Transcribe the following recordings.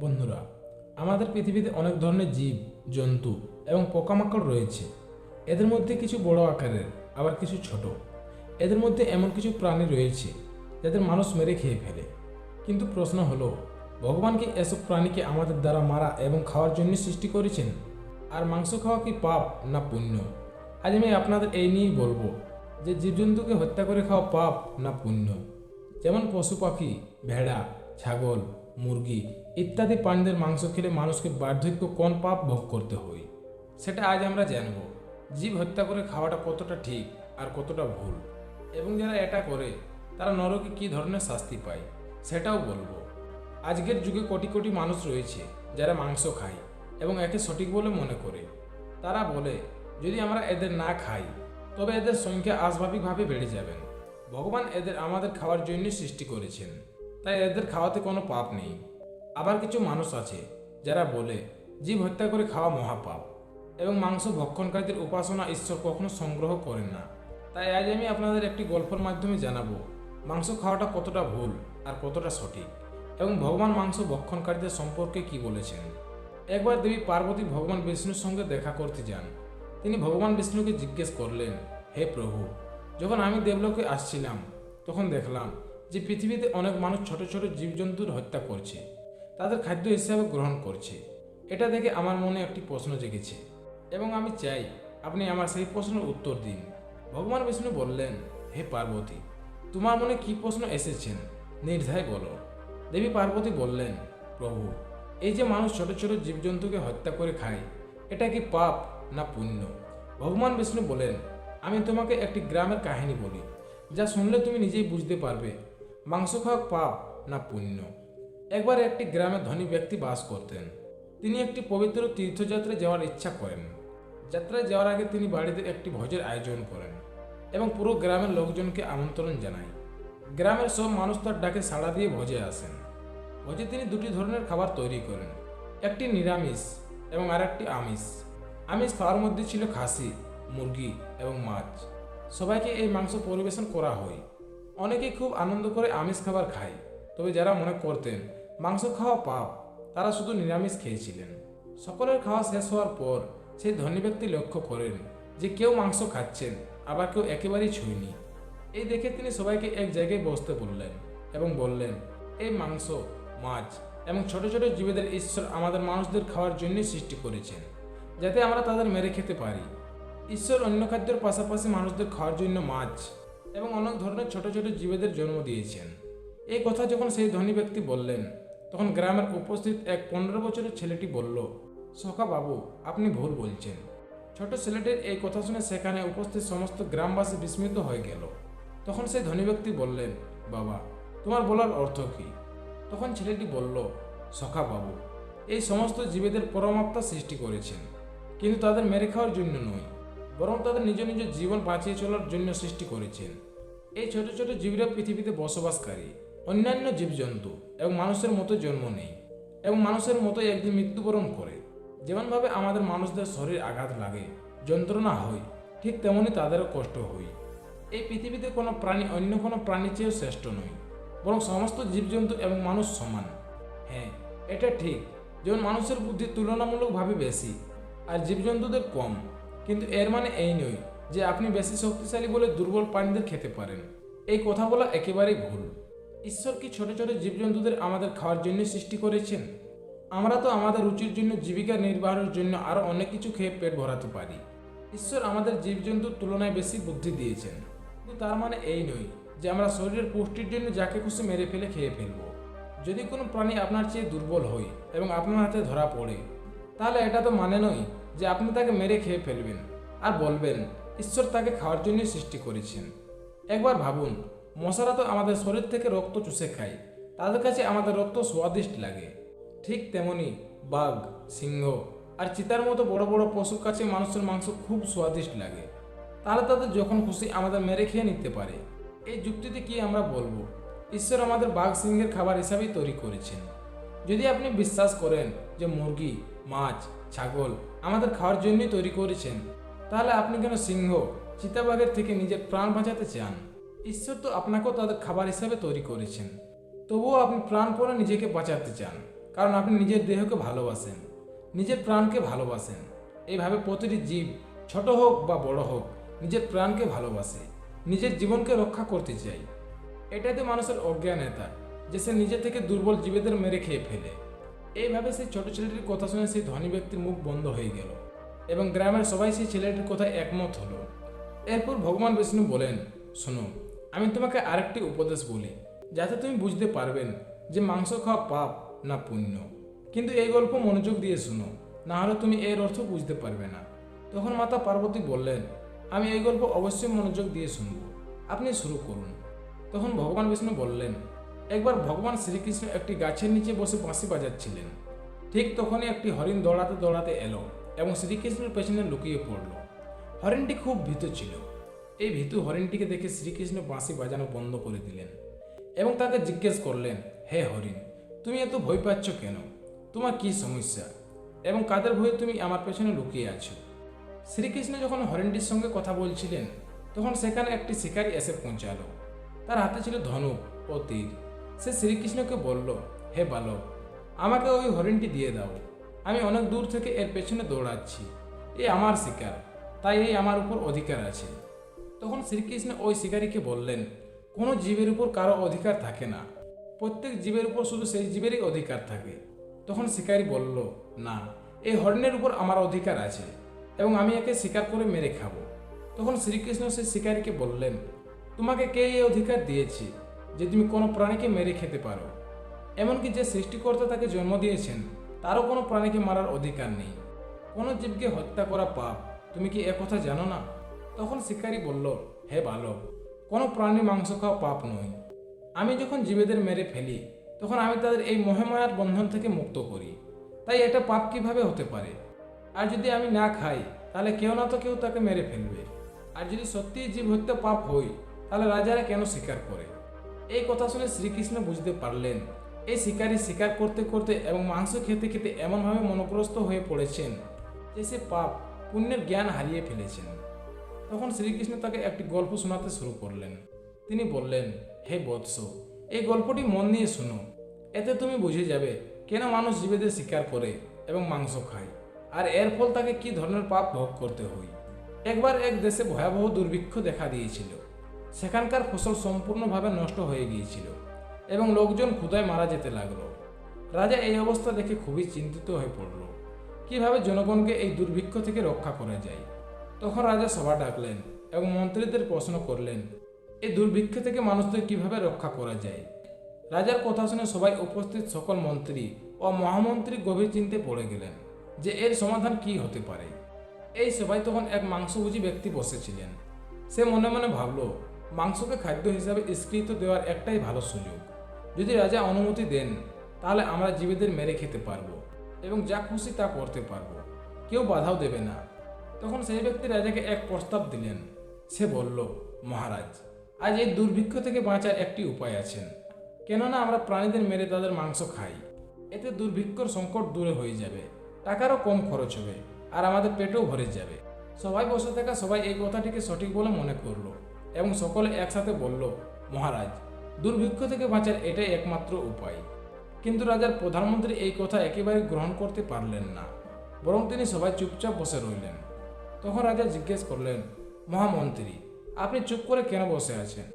বন্ধুরা, আমাদের পৃথিবীতে অনেক ধরনের জীব, জন্তু এবং পোকামাকড় রয়েছে। এদের মধ্যে কিছু বড় আকারের, আবার কিছু ছোট। এদের মধ্যে এমন কিছু প্রাণী রয়েছে যাদের মানুষ মেরে খেয়ে ফেলে। কিন্তু প্রশ্ন হলো, ভগবান কি এসব প্রাণীকে আমাদের দ্বারা মারা এবং খাওয়ার জন্য সৃষ্টি করেছেন? আর মাংস খাওয়া কি পাপ না পুণ্য? আজ আমি আপনাদের এই নিয়েই বলব যে জীবজন্তুকে হত্যা করে খাওয়া পাপ না পুণ্য। যেমন পশু পাখি, ভেড়া, ছাগল মুরগি ইত্যাদি প্রাণীদের মাংস খেলে মানুষকে বার্ধক্য কোন পাপ ভোগ করতে হয়, সেটা আজ আমরা জানব। জীব হত্যা করে খাওয়াটা কতটা ঠিক আর কতটা ভুল? এবং যারা এটা করে, তারা নরকে কী ধরনের শাস্তি পায়, সেটাও বলব। আজকের যুগে কোটি কোটি মানুষ রয়েছে যারা মাংস খায় এবং একে সঠিক বলে মনে করে। তারা বলে, যদি আমরা এদের না খাই, তবে এদের সংখ্যা আস্বাভাবিকভাবে বেড়ে যাবেন ভগবান এদের আমাদের খাওয়ার জন্য সৃষ্টি করেছেন। তাই এদের খাওয়াতে কোনো পাপ নেই। আবার কিছু মানুষ আছে, যারা বলে, জীব হত্যা করে খাওয়া মহাপাপ এবং মাংস ভক্ষণকারীদের উপাসনা ঈশ্বর কখনো সংগ্রহ করেন না। তাই আজ আমি আপনাদের একটি গল্পের মাধ্যমে জানাব, মাংস খাওয়াটা কতটা ভুল আর কতটা সঠিক এবং ভগবান মাংস ভক্ষণকারীদের সম্পর্কে কি বলেছেন? একবার দেবী পার্বতী ভগবান বিষ্ণুর সঙ্গে দেখা করতে যান। তিনি ভগবান বিষ্ণুকে জিজ্ঞেস করলেন, হে প্রভু, যখন আমি দেবলোকে আসছিলাম, তখন দেখলাম যে পৃথিবীতে অনেক মানুষ ছোট ছোট জীবজন্তুর হত্যা করছে, তাদের খাদ্য হিসাবে গ্রহণ করছে। এটা দেখে আমার মনে একটি প্রশ্ন জেগেছে, এবং আমি চাই আপনি আমার সেই প্রশ্নের উত্তর দিন। ভগবান বিষ্ণু বললেন, হে পার্বতী, তোমার মনে কি প্রশ্ন এসেছেন নির্ধায় বলো দেবী পার্বতী বললেন, প্রভু, এই যে মানুষ ছোট ছোট জীবজন্তুকে হত্যা করে খায়, এটা কি পাপ না পুণ্য? ভগবান বিষ্ণু বলেন, আমি তোমাকে একটি গ্রামের কাহিনী বলি, যা শুনলে তুমি নিজেই বুঝতে পারবে মাংস খাওয়া পাপ না পুণ্য। একবার একটি গ্রামে ধনী ব্যক্তি বাস করতেন। তিনি একটি পবিত্র তীর্থযাত্রায় যাওয়ার ইচ্ছা করেন। যাত্রায় যাওয়ার আগে তিনি বাড়িতে একটি ভোজের আয়োজন করেন এবং পুরো গ্রামের লোকজনকে আমন্ত্রণ জানায়। গ্রামের সব মানুষ তার ডাকে সাড়া দিয়ে ভোজে আসেন। ভোজে তিনি দুটি ধরনের খাবার তৈরি করেন, একটি নিরামিষ এবং আরেকটি আমিষ। আমিষ খাওয়ার মধ্যে ছিল খাসি, মুরগি এবং মাছ। সবাইকে এই মাংস পরিবেশন করা হয়। অনেকেই খুব আনন্দ করে আমিষ খাবার খায়। তবে যারা মনে করতেন, মাংস খাওয়া পাপ, তারা শুধু নিরামিষ খেয়েছিলেন। সকলের খাওয়া শেষ হওয়ার পর সেই ধনী ব্যক্তি লক্ষ্য করেন যে কেউ মাংস খাচ্ছেন, আবার কেউ একেবারেই ছুঁয়নি। এই দেখে তিনি সবাইকে এক জায়গায় বসতে বললেন এবং বললেন, এই মাংস, মাছ এবং ছোট ছোট জীবেদের ঈশ্বর আমাদের মানুষদের খাওয়ার জন্যই সৃষ্টি করেছেন, যাতে আমরা তাদের মেরে খেতে পারি। ঈশ্বর অন্য খাদ্যের পাশাপাশি মানুষদের খাওয়ার জন্য মাছ এবং অনেক ধরনের ছোট ছোট জীবেদের জন্ম দিয়েছেন। এই কথা যখন সেই ধনী ব্যক্তি বললেন, তখন গ্রামের উপস্থিত এক পনেরো বছরের ছেলেটি বলল, সখা বাবু, আপনি ভুল বলছেন। ছোট ছেলেটির এই কথা শুনে সেখানে উপস্থিত সমস্ত গ্রামবাসী বিস্মিত হয়ে গেল। তখন সেই ধনী ব্যক্তি বললেন, বাবা, তোমার বলার অর্থ কী? তখন ছেলেটি বলল, সখা বাবু, এই সমস্ত জীবেদের পরমাত্মা সৃষ্টি করেছেন, কিন্তু তাদের মেরে খাওয়ার জন্য নয়, বরং তাদের নিজ নিজ জীবন বাঁচিয়ে চলার জন্য সৃষ্টি করেছেন। এই ছোট ছোট জীবরা পৃথিবীতে বসবাসকারী, অন্যান্য জীবজন্তু এবং মানুষের মতো জন্ম নেই এবং মানুষের মতোই একদিন মৃত্যুবরণ করে। যেমনভাবে আমাদের মানুষদের শরীর আঘাত লাগে, যন্ত্রণা হয়, ঠিক তেমনই তাদেরও কষ্ট হয়। এই পৃথিবীতে কোনো প্রাণী অন্য কোনো প্রাণীর চেয়েও শ্রেষ্ঠ নয়, বরং সমস্ত জীবজন্তু এবং মানুষ সমান। হ্যাঁ এটা ঠিক, যেমন মানুষের বুদ্ধি তুলনামূলকভাবে বেশি, আর জীবজন্তুদের কম, কিন্তু এর মানে এই নয়। যে আপনি বেশি শক্তিশালী বলে দুর্বল প্রাণীদের খেতে পারেন। এই কথা বলা একেবারেই ভুল। ঈশ্বর কি ছোট ছোট জীবজন্তুদের আমাদের খাওয়ার জন্য সৃষ্টি করেছেন? আমরা তো আমাদের রুচির জন্য জীবিকা নির্বাহের জন্য আরও অনেক কিছু খেয়ে পেট ভরাতে পারি। ঈশ্বর আমাদের জীবজন্তুর তুলনায় বেশি বুদ্ধি দিয়েছেন। কিন্তু তার মানে এই নয় যে আমরা শরীরের পুষ্টির জন্য যাকে খুশি মেরে ফেলে খেয়ে ফেলব। যদি কোনো প্রাণী আপনার চেয়ে দুর্বল হয় এবং আপনার হাতে ধরা পড়ে, তাহলে এটা তো মানে নয় যে আপনি তাকে মেরে খেয়ে ফেলবেন। আর বলবেন ঈশ্বর তাকে খাওয়ার জন্য সৃষ্টি করেছেন। একবার ভাবুন, মশারা তো আমাদের শরীর থেকে রক্ত চুষে খায়, তাদের কাছে আমাদের রক্ত স্বাদিষ্ট লাগে। ঠিক তেমনি বাঘ, সিংহ আর চিতার মতো বড় বড় পশুর কাছে মানুষের মাংস খুব স্বাদিষ্ট লাগে। তাহলে তাদের যখন খুশি আমাদের মেরে খেয়ে নিতে পারে। এই যুক্তিতে কি আমরা বলব? ঈশ্বর আমাদের বাঘ, সিংহের খাবার হিসাবেই তৈরি করেছেন। যদি আপনি বিশ্বাস করেন যে মুরগি, মাছ, ছাগল আমাদের খাওয়ার জন্যই তৈরি করেছেন তাহলে আপনি কেন সিংহ? চিতাবাঘের থেকে নিজের প্রাণ বাঁচাতে চান। ঈশ্বর তো আপনাকেও তাদের খাবার হিসাবে তৈরি করেছেন। তবুও আপনি প্রাণপণে নিজেকে বাঁচাতে চান, কারণ আপনি নিজের দেহকে ভালোবাসেন, নিজের প্রাণকে ভালোবাসেন। এইভাবে প্রতিটি জীব, ছোট হোক বা বড় হোক, নিজের প্রাণকে ভালোবাসে, নিজের জীবনকে রক্ষা করতে চাই এটাতে মানুষের অজ্ঞানতা যে সে নিজে থেকে দুর্বল জীবেদের মেরে খেয়ে ফেলে। এইভাবে সেই ছোট ছেলেটির কথা শুনে সেই ধনী ব্যক্তির মুখ বন্ধ হয়ে গেল। এবং গ্রামের সবাই সেই ছেলেটির কথায় একমত হলো। এরপর ভগবান বিষ্ণু বলেন, শোনো, আমি তোমাকে আরেকটি উপদেশ বলি, যাতে তুমি বুঝতে পারবেন যে মাংস খাওয়া পাপ না পুণ্য। কিন্তু এই গল্প মনোযোগ দিয়ে শুনো না হলে তুমি এর অর্থ বুঝতে পারবে না। তখন মাতা পার্বতী বললেন, আমি এই গল্প অবশ্যই মনোযোগ দিয়ে শুনব। আপনি শুরু করুন। তখন ভগবান বিষ্ণু বললেন, একবার ভগবান শ্রীকৃষ্ণ একটি গাছের নিচে বসে বাঁশি বাজাচ্ছিলেন। ঠিক তখনই একটি হরিণ দৌড়াতে দৌড়াতে এলো। এবং শ্রীকৃষ্ণের পেছনে লুকিয়ে পড়ল। হরিণটি খুব ভীত ছিল। এই ভীতু হরিণটিকে দেখে শ্রীকৃষ্ণ বাঁশি বাজানো বন্ধ করে দিলেন এবং তাকে জিজ্ঞেস করলেন, হে হরিণ, তুমি এত ভয় পাচ্ছ কেন? তোমার কি সমস্যা? এবং কাদের ভয়ে তুমি আমার পেছনে লুকিয়ে আছো? শ্রীকৃষ্ণ যখন হরিণটির সঙ্গে কথা বলছিলেন, তখন সেখানে একটি শিকারী এসে পৌঁছালো। তার হাতে ছিল ধনুক ও তীর। সে শ্রীকৃষ্ণকে বলল, হে বালক, আমাকে ওই হরিণটি দিয়ে দাও। আমি অনেক দূর থেকে এর পেছনে দৌড়াচ্ছি। এ আমার শিকার, তাই এই আমার উপর অধিকার আছে। তখন শ্রীকৃষ্ণ ওই শিকারীকে বললেন, কোনো জীবের উপর কারও অধিকার থাকে না। প্রত্যেক জীবের উপর শুধু সেই জীবেরই অধিকার থাকে। তখন শিকারী বলল, না, এই হরিণের উপর আমার অধিকার আছে এবং আমি একে শিকার করে মেরে খাব। তখন শ্রীকৃষ্ণ সেই শিকারীকে বললেন, তোমাকে কে এই অধিকার দিয়েছে যে তুমি কোনো প্রাণীকে মেরে খেতে পারো? এমনকি যে সৃষ্টিকর্তা তাকে জন্ম দিয়েছেন তারও কোনো প্রাণীকে মারার অধিকার নেই। কোনো জীবকে হত্যা করা পাপ, তুমি কি একথা জানো না? তখন শিকারী বলল, হে বালক, কোনো প্রাণী মাংস খাওয়া পাপ নয়। আমি যখন জীবেদের মেরে ফেলি, তখন আমি তাদের এই মহেমায়ার বন্ধন থেকে মুক্ত করি। তাই এটা পাপ কীভাবে হতে পারে? আর যদি আমি না খাই, তাহলে কেউ না তো কেউ তাকে মেরে ফেলবে। আর যদি সত্যিই জীব হত্যা পাপ হই তাহলে রাজারা কেন স্বীকার করে? এই কথা শুনে শ্রীকৃষ্ণ বুঝতে পারলেন এই শিকারি শিকার করতে করতে এবং মাংস খেতে খেতে এমনভাবে মনোগ্রস্ত হয়ে পড়েছেন যে সে পাপ, পুণ্যের জ্ঞান হারিয়ে ফেলেছেন। তখন শ্রীকৃষ্ণ তাকে একটি গল্প শোনাতে শুরু করলেন। তিনি বললেন, হে বৎস, এই গল্পটি মন নিয়ে শুনো। এতে তুমি বুঝে যাবে কেন মানুষ জীবেদের শিকার করে এবং মাংস খায়। আর এর ফল তাকে কি ধরনের পাপ ভোগ করতে হয়? একবার এক দেশে ভয়াবহ দুর্ভিক্ষ দেখা দিয়েছিল। সেখানকার ফসল সম্পূর্ণভাবে নষ্ট হয়ে গিয়েছিল। এবং লোকজন ক্ষুধায় মারা যেতে লাগল। রাজা এই অবস্থা দেখে খুবই চিন্তিত হয়ে পড়ল। কীভাবে জনগণকে এই দুর্ভিক্ষ থেকে রক্ষা করা যায়? তখন রাজা সভা ডাকলেন এবং মন্ত্রীদের প্রশ্ন করলেন, এই দুর্ভিক্ষ থেকে মানুষদের কীভাবে রক্ষা করা যায়? রাজার কথা শুনে সবাই উপস্থিত সকল মন্ত্রী ও মহামন্ত্রী গভীর চিন্তে পড়ে গেলেন যে এর সমাধান কি হতে পারে। এই সবাই তখন এক মাংসভোজী ব্যক্তি বসেছিলেন। সে মনে মনে ভাবল, মাংসকে খাদ্য হিসাবে স্বীকৃত দেওয়ার একটাই ভালো সুযোগ। যদি রাজা অনুমতি দেন, তাহলে আমরা জীবেদের মেরে খেতে পারব এবং যা খুশি তা করতে পারব। কেউ বাধাও দেবে না। তখন সেই ব্যক্তি রাজাকে এক প্রস্তাব দিলেন। সে বলল, মহারাজ, আজ এই দুর্ভিক্ষ থেকে বাঁচার একটি উপায় আছেন কেননা আমরা প্রাণীদের মেরে তাদের মাংস খাই। এতে দুর্ভিক্ষর সংকট দূরে হয়ে যাবে। টাকারও কম খরচ হবে আর আমাদের পেটও ভরে যাবে। সবাই বসে থাকা সবাই এই কথাটিকে সঠিক বলে মনে করল এবং সকলে একসাথে বলল, মহারাজ দুর্ভিক্ষ থেকে বাঁচার এটাই একমাত্র উপায়। কিন্তু রাজার প্রধানমন্ত্রী এই কথা একেবারে গ্রহণ করতে পারলেন না, বরং তিনি সবাই চুপচাপ বসে রইলেন। তখন রাজা জিজ্ঞেস করলেন, মহামন্ত্রী, আপনি চুপ করে কেন বসে আছেন?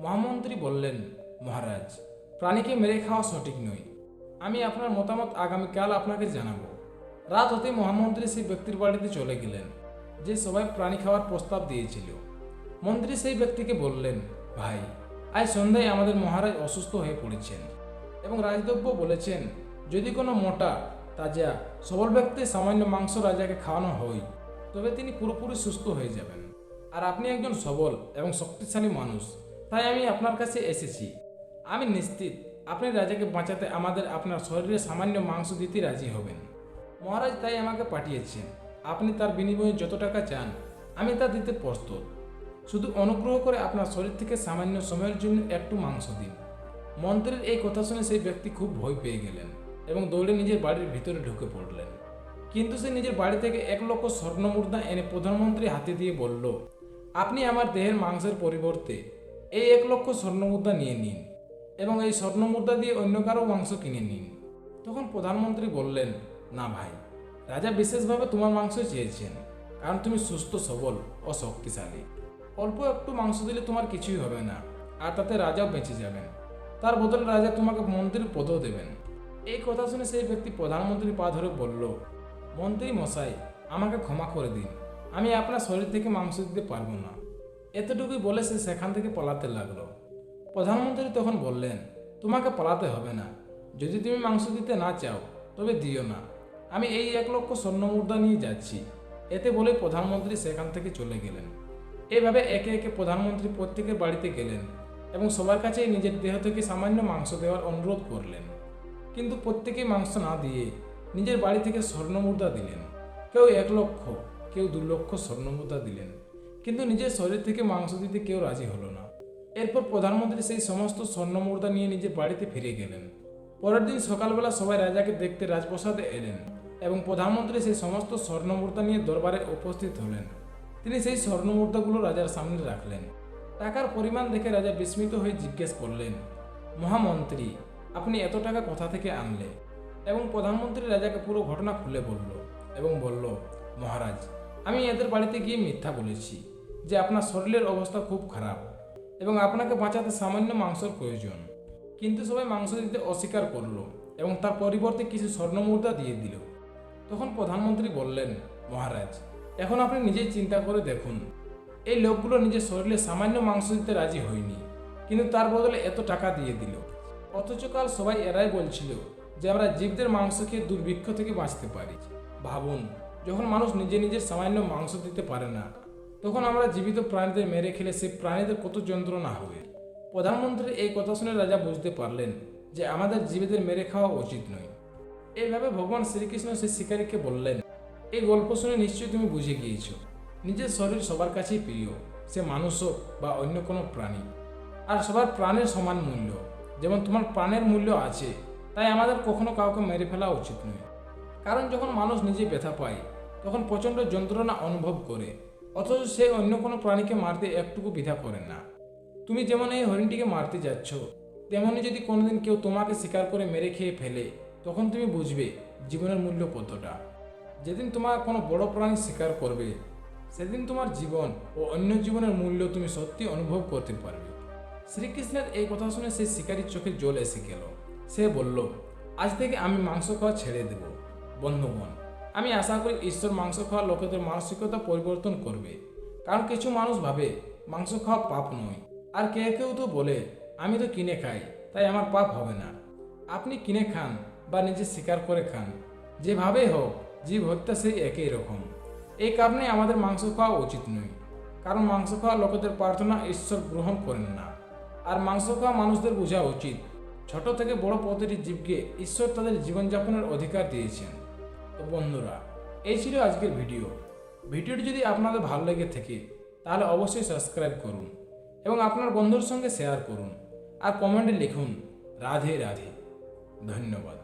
মহামন্ত্রী বললেন, মহারাজ, প্রাণীকে মেরে খাওয়া সঠিক নয়। আমি আপনার মতামত আগামীকাল আপনাকে জানাব। রাত হতে মহামন্ত্রী সেই ব্যক্তির বাড়িতে চলে গেলেন, যে সবাই প্রাণী খাওয়ার প্রস্তাব দিয়েছিল। মন্ত্রী সেই ব্যক্তিকে বললেন, ভাই আজ সন্ধ্যায় আমাদের মহারাজ অসুস্থ হয়ে পড়েছেন এবং রাজদ্রব্য বলেছেন, যদি কোনো মোটা, তাজা, সবল ব্যক্তি সামান্য মাংস রাজাকে খাওয়ানো হয়, তবে তিনি পুরোপুরি সুস্থ হয়ে যাবেন। আর আপনি একজন সবল এবং শক্তিশালী মানুষ, তাই আমি আপনার কাছে এসেছি। আমি নিশ্চিত আপনি রাজাকে বাঁচাতে আমাদের আপনার শরীরে সামান্য মাংস দিতে রাজি হবেন। মহারাজ তাই আমাকে পাঠিয়েছেন। আপনি তার বিনিময়ে যত টাকা চান, আমি তা দিতে প্রস্তুত। শুধু অনুগ্রহ করে আপনার শরীর থেকে সামান্য সময়ের জন্য একটু মাংস দিন। মন্ত্রীর এই কথা শুনে সেই ব্যক্তি খুব ভয় পেয়ে গেলেন এবং দৌড়ে নিজের বাড়ির ভিতরে ঢুকে পড়লেন। কিন্তু সে নিজের বাড়ি থেকে এক লক্ষ স্বর্ণমুদ্রা এনে প্রধানমন্ত্রী হাতে দিয়ে বলল, আপনি আমার দেহের মাংসের পরিবর্তে এই এক লক্ষ স্বর্ণমুদ্রা নিয়ে নিন এবং এই স্বর্ণমুদ্রা দিয়ে অন্য কারও মাংস কিনে নিন। তখন প্রধানমন্ত্রী বললেন, না ভাই, রাজা বিশেষভাবে তোমার মাংস চেয়েছেন, কারণ তুমি সুস্থ, সবল ও শক্তিশালী অল্প একটু মাংস দিলে তোমার কিছুই হবে না, আর তাতে রাজাও বেঁচে যাবেন। তার বদলে রাজা তোমাকে মন্ত্রীর পদও দেবেন। এই কথা শুনে সেই ব্যক্তি প্রধানমন্ত্রীর পা ধরে বলল, মন্ত্রী মশাই, আমাকে ক্ষমা করে দিন। আমি আপনার শরীর থেকে মাংস দিতে পারব না। এতটুকুই বলে সে সেখান থেকে পালাতে লাগল। প্রধানমন্ত্রী তখন বললেন, তোমাকে পালাতে হবে না। যদি তুমি মাংস দিতে না চাও, তবে দিও না। আমি এই এক লক্ষ স্বর্ণ মুদ্রা নিয়ে যাচ্ছি। এতে বলে প্রধানমন্ত্রী সেখান থেকে চলে গেলেন। এইভাবে একে একে প্রধানমন্ত্রী প্রত্যেকের বাড়িতে গেলেন এবং সবার কাছেই নিজের দেহ থেকে সামান্য মাংস দেওয়ার অনুরোধ করলেন। কিন্তু প্রত্যেকেই মাংস না দিয়ে নিজের বাড়ি থেকে স্বর্ণ মুদ্রা দিলেন। কেউ এক লক্ষ, কেউ দু লক্ষ স্বর্ণ মুদ্রা দিলেন। কিন্তু নিজের শরীর থেকে মাংস দিতে কেউ রাজি হলো না। এরপর প্রধানমন্ত্রী সেই সমস্ত স্বর্ণ মুদ্রা নিয়ে নিজের বাড়িতে ফিরে গেলেন। পরের দিন সকালবেলা সবাই রাজাকে দেখতে রাজপ্রসাদে এলেন এবং প্রধানমন্ত্রী সেই সমস্ত স্বর্ণ মুদ্রা নিয়ে দরবারে উপস্থিত হলেন। তিনি সেই স্বর্ণ মুদ্রাগুলো রাজার সামনে রাখলেন। টাকার পরিমাণ দেখে রাজা বিস্মিত হয়ে জিজ্ঞেস করলেন, মহামন্ত্রী, আপনি এত টাকা কোথা থেকে আনলে এবং প্রধানমন্ত্রী রাজাকে পুরো ঘটনা খুলে বলল এবং বলল, মহারাজ, আমি এদের বাড়িতে গিয়ে মিথ্যা বলেছি যে আপনার শরীরের অবস্থা খুব খারাপ এবং আপনাকে বাঁচাতে সামান্য মাংসর প্রয়োজন। কিন্তু সবাই মাংস দিতে অস্বীকার করল এবং তার পরিবর্তে কিছু স্বর্ণমুদ্রা দিয়ে দিল। তখন প্রধানমন্ত্রী বললেন, মহারাজ এখন আপনি নিজেই চিন্তা করে দেখুন। এই লোকগুলো নিজের শরীরে সামান্য মাংস দিতে রাজি হয়নি, কিন্তু তার বদলে এত টাকা দিয়ে দিল। অথচ কাল সবাই এরাই বলছিল যে আমরা জীবদের মাংস খেয়ে দুর্ভিক্ষ থেকে বাঁচতে পারি। ভাবুন, যখন মানুষ নিজে নিজের সামান্য মাংস দিতে পারে না, তখন আমরা জীবিত প্রাণীদের মেরে খেলে সে প্রাণীদের কত যন্ত্রণা হবে প্রধানমন্ত্রীর এই কথা শুনে রাজা বুঝতে পারলেন যে আমাদের জীবিদের মেরে খাওয়া উচিত নয়। এইভাবে ভগবান শ্রীকৃষ্ণ সেই শিকারীকে বললেন এই গল্প শুনে নিশ্চয়ই তুমি বুঝে গিয়েছো। নিজের শরীর সবার কাছেই প্রিয়। সে মানুষ হোক বা অন্য কোনো প্রাণী। আর সবার প্রাণের সমান মূল্য। যেমন তোমার প্রাণের মূল্য আছে, তাই আমাদের কখনো কাউকে মেরে ফেলা উচিত নয়। কারণ যখন মানুষ নিজে ব্যথা পায়, তখন প্রচণ্ড যন্ত্রণা অনুভব করে। অথচ সে অন্য কোনো প্রাণীকে মারতে একটুকু বিধা করে না। তুমি যেমন এই হরিণটিকে মারতে যাচ্ছ তেমনই যদি কোনোদিন কেউ তোমাকে শিকার করে মেরে খেয়ে ফেলে, তখন তুমি বুঝবে জীবনের মূল্য কতটা। যেদিন তোমার কোনো বড় প্রাণী শিকার করবে, সেদিন তোমার জীবন ও অন্য জীবনের মূল্য তুমি সত্যি অনুভব করতে পারবে। শ্রীকৃষ্ণের এই কথা শুনে সেই শিকারীর চোখে জল এসে গেল। সে বলল, আজ থেকে আমি মাংস খাওয়া ছেড়ে দেব। বন্ধুগণ, আমি আশা করি ঈশ্বর মাংস খাওয়া লোকেদের মানসিকতা পরিবর্তন করবে। কারণ কিছু মানুষ ভাবে, মাংস খাওয়া পাপ নয়। আর কে কেউ তো বলে, আমি তো কিনে খাই, তাই আমার পাপ হবে না। আপনি কিনে খান বা নিজে শিকার করে খান। যেভাবেই হোক জীব হত্যা সেই একই রকম। এই কারণে আমাদের মাংস খাওয়া উচিত নয়। কারণ মাংস খাওয়া লোকেদের প্রার্থনা ঈশ্বর গ্রহণ করেন না। আর মাংস খাওয়া মানুষদের বোঝা উচিত। ছোট থেকে বড় প্রতিটি জীবকে ঈশ্বর তাদের জীবনযাপনের অধিকার দিয়েছেন। তো বন্ধুরা, এই ছিল আজকের ভিডিও। ভিডিওটি যদি আপনাদের ভালো লেগে থাকে, তাহলে অবশ্যই সাবস্ক্রাইব করুন এবং আপনার বন্ধুর সঙ্গে শেয়ার করুন। আর কমেন্টে লিখুন, রাধে রাধে। ধন্যবাদ।